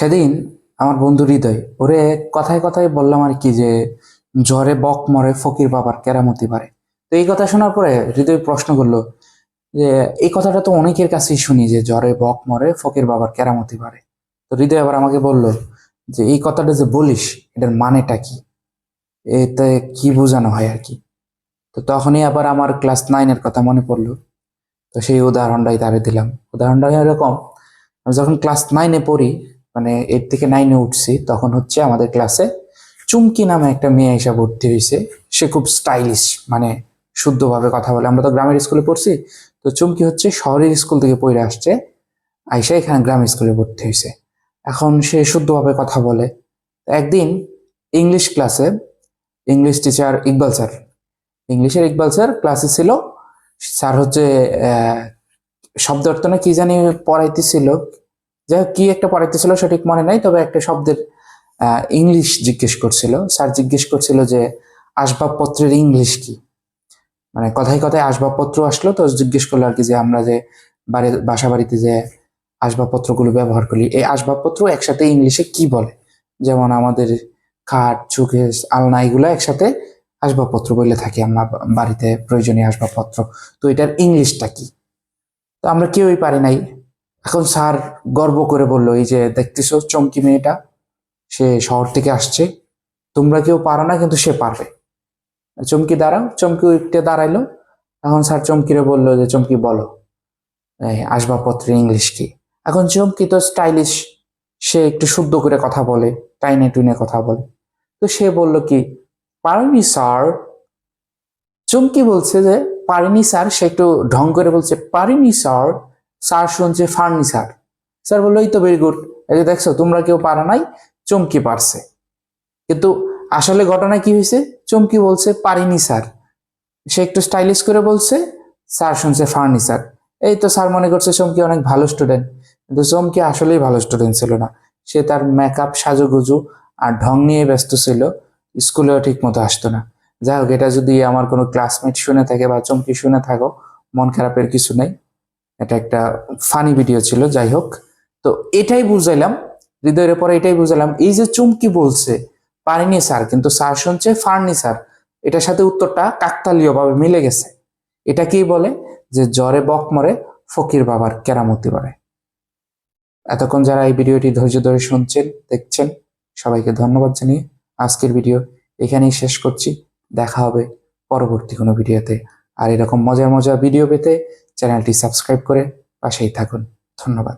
সেদিন আমার বন্ধু হৃদয়, ওরে কথায় কথায় বললাম আর কি যে জ্বরে বক মরে ফকির বাবার কেরামতি পারে তো এই কথা শোনার পরে হৃদয় প্রশ্ন করল যে, এই কথাটা তো অনেকের কাছেই শুনি যে জ্বরে বক মরে ফকির বাবার কেরামতি পারে তো হৃদয় আবার আমাকে বলল যে, এই কথাটা যে বলিস, এটার মানেটা কি? এতে কি বোঝানো হয় আর কি? তো তখনই আবার আমার ক্লাস নাইনের কথা মনে পড়ল। তো সেই উদাহরণটাই তারে দিলাম। উদাহরণটা এরকম, আমি যখন ক্লাস নাইনে পড়ি মানে এইট থেকে নাইনে উঠছি, তখন হচ্ছে আমাদের ক্লাসে চুমকি নামে একটা মেয়ে এসে ভর্তি হয়েছে। সে খুব স্টাইলিশ মানে শুদ্ধভাবে কথা বলে। আমরা তো গ্রামের স্কুলে পড়ছি, তো চুমকি হচ্ছে শহরের স্কুল থেকে পড়ে আসছে, আইসা এখানে গ্রামের স্কুলে ভর্তি হয়েছে। এখন সে শুদ্ধভাবে কথা বলে। একদিন ইংলিশ ক্লাসে ইংলিশ টিচার ইকবাল স্যার ইংলিশের ইকবাল স্যার ক্লাসে ছিল, স্যার হচ্ছে শব্দ অর্থ না কি জানি পড়াইতেছিল যাই হোক কি একটা পড়াইতেছিল সঠিক মনে নাই, তবে একটা শব্দের ইংলিশ জিজ্ঞেস করছিল। স্যার জিজ্ঞেস করছিল যে, আসবাবপত্রের ইংলিশ কি? মানে কথায় কথায় আসবাবপত্র আসলো, তো জিজ্ঞেস করল আর কি যে, আমরা যে বাড়ি বাসা বাড়িতে যে আসবাবপত্রগুলো ব্যবহার করি, এই আসবাবপত্র একসাথে ইংলিশে কি বলে? যেমন আমাদের খাট চুকেস আলনা, এগুলো একসাথে আসবাবপত্র বলে থাকি, আমরা বাড়িতে প্রয়োজনীয় আসবাবপত্র। তো এটার ইংলিশটা কি? তো আমরা কেউই পারি নাই। এখন স্যার গর্ব করে বলল, এই যে দেখতেছো চমকি মেয়েটা, সে শহর থেকে আসছে। তোমরা কেউ পারো না, কিন্তু সে পারবে। চমকি দাঁড়াও, চমকি উঠে দাঁড়াইলো। এখন স্যার চমকিরে বলল যে, চমকি বলো আসবাবপত্রের ইংলিশ কি? এখন চমকি তো স্টাইলিশ, সে একটু শুদ্ধ করে কথা বলে, টাইনে টুনে কথা বলে। তো সে বলল কি, পারিনি স্যার। চমকি বলছে যে, পারিনি স্যার। সে একটু ঢং করে বলছে, পারিনি স্যার। স্যার শুনছে ফার্নিচার স্যার বলল, এই তো ভেরি গুড এই যে দেখছ, তোমরা কেউ পারা নাই, চমকি পারছে। কিন্তু আসলে ঘটনা কি হয়েছে? চমকি বলছে, পারিনি স্যার সে একটু স্টাইলিশ করে বলছে স্যার শুনছে ফার্নিচার এই তো স্যার মনে করছে, চমকি অনেক ভালো স্টুডেন্ট কিন্তু চমকি আসলেই ভালো স্টুডেন্ট ছিল না। সে তার মেকআপ সাজুগুজু আর ঢং নিয়ে ব্যস্ত ছিল, স্কুলেও ঠিক মতো আসতো না। যাই হোক, এটা যদি আমার কোনো ক্লাসমেট শুনে থাকে বা চমকি শুনে থাকো, মন খারাপের কিছু নেই। এটা একটা ফানি ভিডিও ছিল যাই হোক তো এটাই বুঝাইলাম, হৃদয়ের পরে এটাই বুঝালাম এই যে চুমকি বলছে, পারিনি স্যার, কিন্তু স্যার শুনছে ফার্নিচার এটার সাথে উত্তরটা কাকতালীয় ভাবে মিলে গেছে। এটা কি বলে যে, জ্বরে বক মরে ফকির বাবার কেরামতি বাড়ে। এতক্ষণ যারা এই ভিডিওটি ধৈর্য ধরে শুনছেন, দেখছেন, সবাইকে ধন্যবাদ জানিয়ে আজকের ভিডিও এখানেই শেষ করছি। দেখা হবে পরবর্তী কোনো ভিডিওতে। আর এরকম মজার মজার ভিডিও পেতে চ্যানেলটি সাবস্ক্রাইব করে পাশেই থাকুন। ধন্যবাদ।